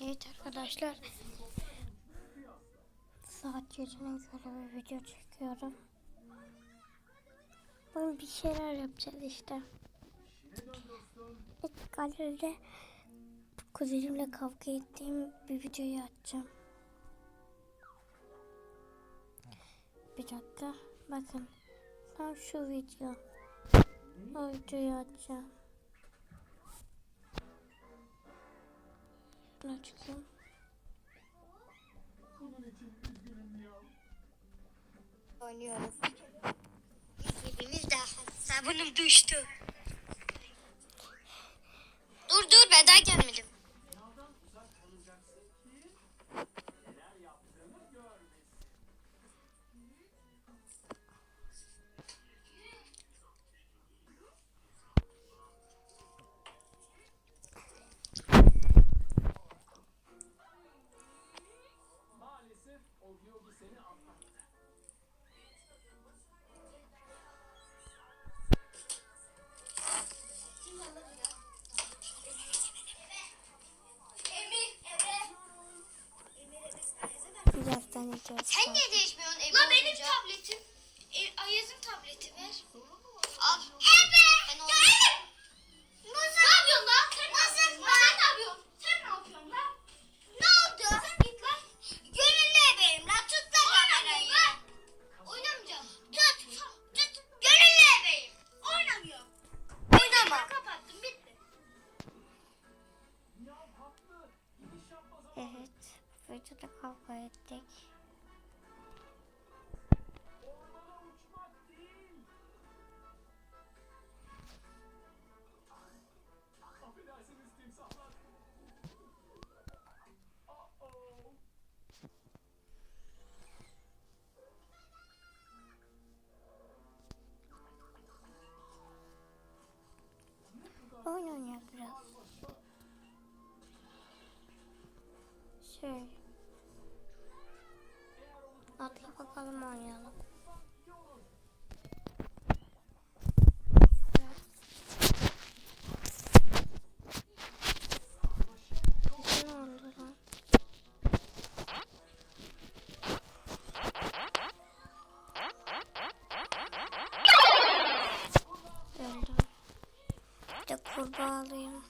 Evet arkadaşlar. Saat gecenin göre bir video çekiyorum. Bugün bir şeyler yapacağız işte. İlk galeride kuzenimle kavga ettiğim bir videoyu açacağım. Bir dakika. Bakın. Tam şu video. O videoyu açacağım. Çıkayım. Oynuyoruz. Hepimiz daha sabunum düştü. Birazdan yiyeceğiz. Sen niye değişmiyorsun Emre La benim tabletim. E, Ayaz'ın tableti ver. Al. Evet. Ben geldim. Nasıl? Ne yapıyorsun lan? Sen Nasıl? Sen ne yapıyorsun? Sen ne yapıyorsun lan? Ne oldu? Sen git lan. Gönüllü ebeğim lan. Tut lan kamerayı. Oynamayacağım. Tut. Tut. Gönüllü ebeğim. Oynamıyorum. Oynama. Kapattım bitti. Evet. Videoda kavga ettik. Oyun oynuyor biraz. Şey. Atla bakalım oynayalım. Bir de kurbağa alayım.